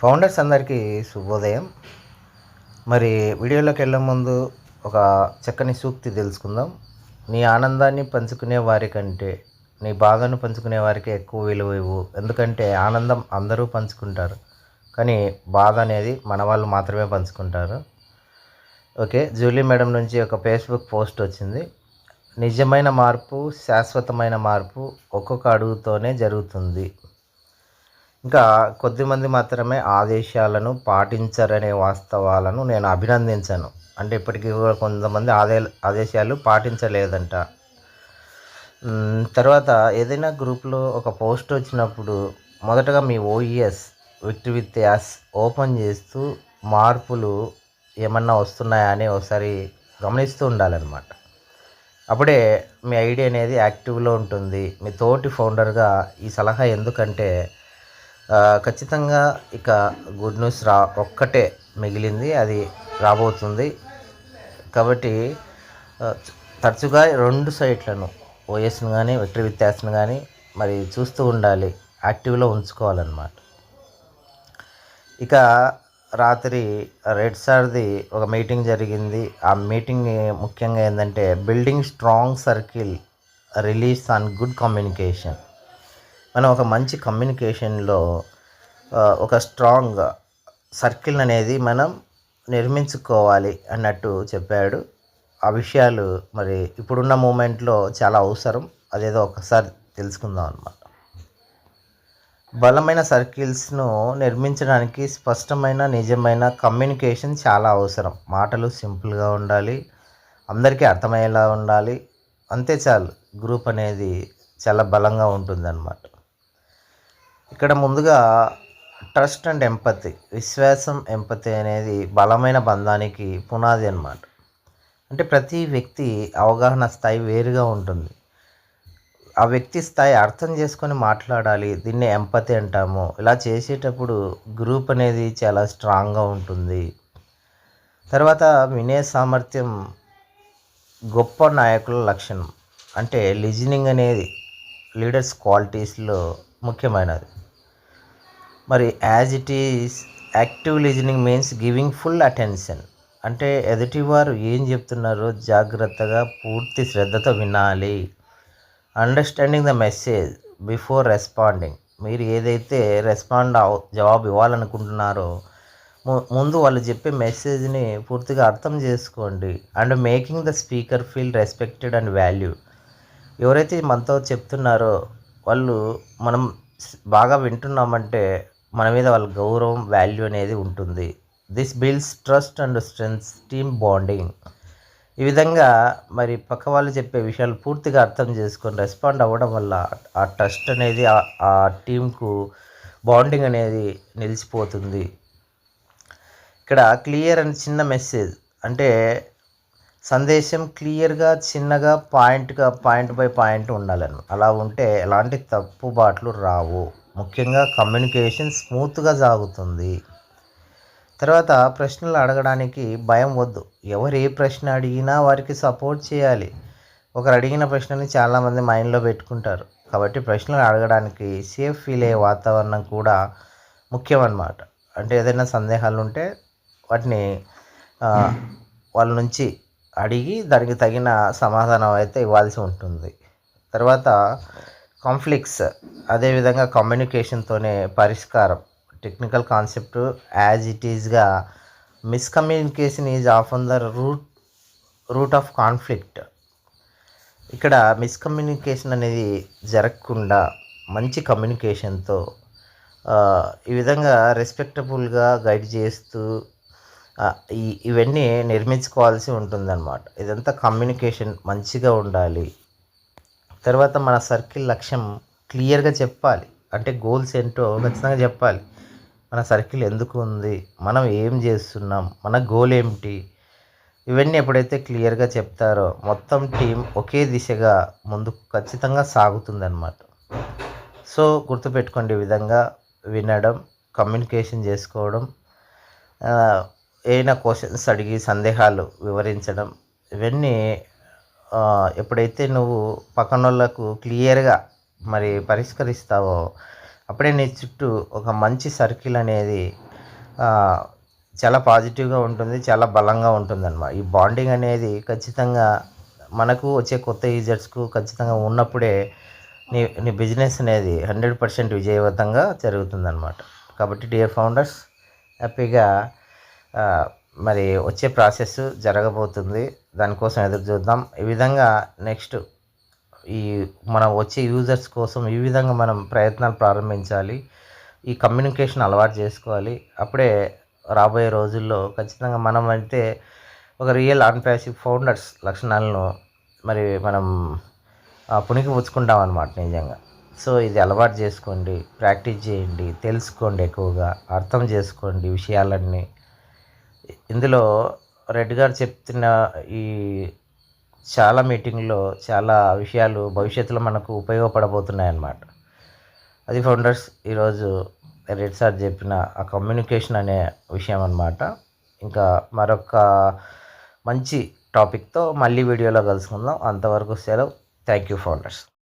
Founders అందరికీ శుభోదయం. మరి వీడియోలోకి వెళ్ళే ముందు ఒక చక్కని సూక్తి తెలుసుకుందాం. నీ ఆనందాన్ని పంచుకునే వారికంటే నీ బాధను పంచుకునే వారికి ఎక్కువ విలువ ఇవ్వు. ఎందుకంటే ఆనందం అందరూ పంచుకుంటారు. కానీ బాధ అనేది మన వాళ్ళు మాత్రమే పంచుకుంటారు. ఓకే జూలీ మేడం నుంచి ఒక ఫేస్బుక్ పోస్ట్ వచ్చింది. నిజమైన మార్పు శాశ్వతమైన మార్పు ఒక్కొక్క అడుగుతోనే జరుగుతుంది. ఇంకా కొద్దిమంది మాత్రమే ఆదేశాలను పాటించరనే వాస్తవాలను నేను అభినందించను. అంటే ఇప్పటికీ కూడా కొంతమంది ఆదే ఆదేశాలు పాటించలేదంట. తర్వాత ఏదైనా గ్రూప్లో ఒక పోస్ట్ వచ్చినప్పుడు మొదటగా మీ ఓఈఎస్ విక్ట్ విత్ యాస్ ఓపెన్ చేస్తూ మార్పులు ఏమన్నా వస్తున్నాయా అని ఒకసారి గమనిస్తూ ఉండాలన్నమాట. అప్పుడే మీ ఐడి అనేది యాక్టివ్లో ఉంటుంది. మీ తోటి ఫౌండర్గా ఈ సలహా ఎందుకంటే ఖచ్చితంగా ఇక గుడ్ న్యూస్ రా ఒక్కటే మిగిలింది అది రాబోతుంది. కాబట్టి తరచుగా రెండు సైట్లను ఓఎస్ను కానీ విక్టరీ విత్యాస్ను కానీ మరి చూస్తూ ఉండాలి. యాక్టివ్లో ఉంచుకోవాలన్నమాట. ఇక రాత్రి రెడ్ సార్ది ఒక మీటింగ్ జరిగింది. ఆ మీటింగ్ ముఖ్యంగా ఏంటంటే building strong circle release on good communication. మనం ఒక మంచి కమ్యూనికేషన్లో ఒక స్ట్రాంగ్ సర్కిల్ అనేది మనం నిర్మించుకోవాలి అన్నట్టు చెప్పాడు. ఆ విషయాలు మరి ఇప్పుడున్న మూమెంట్లో చాలా అవసరం. అదేదో ఒకసారి తెలుసుకుందాం అన్నమాట. బలమైన సర్కిల్స్ను నిర్మించడానికి స్పష్టమైన నిజమైన కమ్యూనికేషన్ చాలా అవసరం. మాటలు సింపుల్గా ఉండాలి అందరికీ అర్థమయ్యేలా ఉండాలి. అంతే చాలు. గ్రూప్ అనేది చాలా బలంగా ఉంటుందన్నమాట. ఇక్కడ ముందుగా ట్రస్ట్ అండ్ ఎంపతి విశ్వాసం ఎంపతి అనేది బలమైన బంధానికి పునాది అన్నమాట. అంటే ప్రతి వ్యక్తి అవగాహన స్థాయి వేరుగా ఉంటుంది. ఆ వ్యక్తి స్థాయి అర్థం చేసుకొని మాట్లాడాలి దీన్ని ఎంపతి అంటాము. ఇలా చేసేటప్పుడు గ్రూప్ అనేది చాలా స్ట్రాంగ్గా ఉంటుంది. తర్వాత వినే సామర్థ్యం గొప్ప నాయకుల లక్షణం. అంటే లిజనింగ్ అనేది లీడర్స్ క్వాలిటీస్లో ముఖ్యమైనది. మరి as it is active listening means giving full attention అంటే ఎదుటివారు ఏం చెప్తున్నారో జాగ్రత్తగా పూర్తి శ్రద్ధతో వినాలి. Understanding the message before responding మీరు ఏదైతే రెస్పాండ్ అవ జవాబు ఇవ్వాలనుకుంటున్నారో ము- ముందు వాళ్ళు చెప్పే మెసేజ్ని పూర్తిగా అర్థం చేసుకోండి. And making the speaker feel respected and value ఎవరైతే మనతో చెప్తున్నారో వాళ్ళు మనం బాగా వింటున్నామంటే మన మీద వాళ్ళ గౌరవం వాల్యూ అనేది ఉంటుంది. This builds trust and strengths team bonding ఈ విధంగా మరి పక్క వాళ్ళు చెప్పే విషయాలు పూర్తిగా అర్థం చేసుకొని రెస్పాండ్ అవ్వడం వల్ల ఆ ట్రస్ట్ అనేది ఆ- టీంకు బాండింగ్ అనేది నిలిచిపోతుంది. ఇక్కడ క్లియర్ అండ్ చిన్న మెసేజ్ అంటే సందేశం క్లియర్గా చిన్నగా పాయింట్గా పాయింట్ బై పాయింట్ ఉండాలని. అలా ఉంటే ఎలాంటి తప్పుబాట్లు రావు. ముఖ్యంగా కమ్యూనికేషన్ స్మూత్గా సాగుతుంది. తర్వాత ప్రశ్నలు అడగడానికి భయం వద్దు. ఎవరు ఏ ప్రశ్న అడిగినా వారికి సపోర్ట్ చేయాలి. ఒకరు అడిగిన ప్రశ్నని చాలామంది మైండ్లో పెట్టుకుంటారు. కాబట్టి ప్రశ్నలు అడగడానికి సేఫ్ ఫీల్ అయ్యే వాతావరణం కూడా ముఖ్యం అన్నమాట అంటే ఏదైనా సందేహాలు ఉంటే వాటిని వాళ్ళ నుంచి అడిగి దానికి తగిన సమాధానం అయితే ఇవ్వాల్సి ఉంటుంది. తర్వాత కాన్ఫ్లిక్ట్స్ అదేవిధంగా కమ్యూనికేషన్తోనే పరిష్కారం. Technical concept as it ఈజ్గా miscommunication is of the root root of conflict ఇక్కడ మిస్కమ్యూనికేషన్ అనేది జరగకుండా మంచి కమ్యూనికేషన్తో ఈ విధంగా రెస్పెక్టబుల్గా గైడ్ చేస్తూ ఇవన్నీ నిర్మించుకోవాల్సి ఉంటుందన్నమాట. ఇదంతా కమ్యూనికేషన్ మంచిగా ఉండాలి. తర్వాత మన సర్కిల్ లక్ష్యం క్లియర్గా చెప్పాలి. అంటే గోల్స్ ఏంటో ఖచ్చితంగా చెప్పాలి. మన సర్కిల్ ఎందుకు ఉంది? మనం ఏం చేస్తున్నాం? మన గోల్ ఏమిటి? ఇవన్నీ ఎప్పుడైతే క్లియర్గా చెప్తారో మొత్తం టీం ఒకే దిశగా ముందుకు ఖచ్చితంగా సాగుతుందన్నమాట. సో గుర్తుపెట్టుకోండి విధంగా వినడం కమ్యూనికేషన్ చేసుకోవడం ఏదైనా క్వశ్చన్స్ అడిగి సందేహాలు వివరించడం ఇవన్నీ ఎప్పుడైతే నువ్వు పక్కన వాళ్ళకు క్లియర్గా మరి పరిష్కరిస్తావో అప్పుడే నీ చుట్టూ ఒక మంచి సర్కిల్ అనేది చాలా పాజిటివ్గా ఉంటుంది చాలా బలంగా ఉంటుంది అనమాట ఈ బాండింగ్ అనేది ఖచ్చితంగా మనకు వచ్చే కొత్త యూజర్స్కు ఖచ్చితంగా ఉన్నప్పుడే నీ నీ బిజినెస్ అనేది హండ్రెడ్ పర్సెంట్ విజయవంతంగా జరుగుతుందన్నమాట. కాబట్టి డియర్ ఫౌండర్స్ హ్యాపీగా మరి వచ్చే ప్రాసెస్ జరగబోతుంది. దానికోసం ఎదురు చూద్దాం. ఈ విధంగా నెక్స్ట్ ఈ మనం వచ్చే యూజర్స్ కోసం ఈ విధంగా మనం ప్రయత్నాలు ప్రారంభించాలి. ఈ కమ్యూనికేషన్ అలవాటు చేసుకోవాలి. అప్పుడే రాబోయే రోజుల్లో ఖచ్చితంగా మనం అయితే ఒక రియల్ అన్పాసివ్ ఫౌండర్స్ లక్షణాలను మరి మనం ఆ, పుణికి పుచ్చుకుంటాం అనమాట నిజంగా. సో ఇది అలవాటు చేసుకోండి ప్రాక్టీస్ చేయండి తెలుసుకోండి ఎక్కువగా అర్థం చేసుకోండి విషయాలన్నీ. ఇందులో రెడ్ గారు చెప్తున్న ఈ చాలా మీటింగ్లో చాలా విషయాలు భవిష్యత్తులో మనకు ఉపయోగపడబోతున్నాయి అన్నమాట అది ఫౌండర్స్ ఈరోజు రెడ్ సార్ చెప్పిన ఆ కమ్యూనికేషన్ అనే విషయం అన్నమాట ఇంకా మరొక మంచి టాపిక్తో మళ్ళీ వీడియోలో కలుసుకుందాం. అంతవరకు సెలవు. Thank you founders.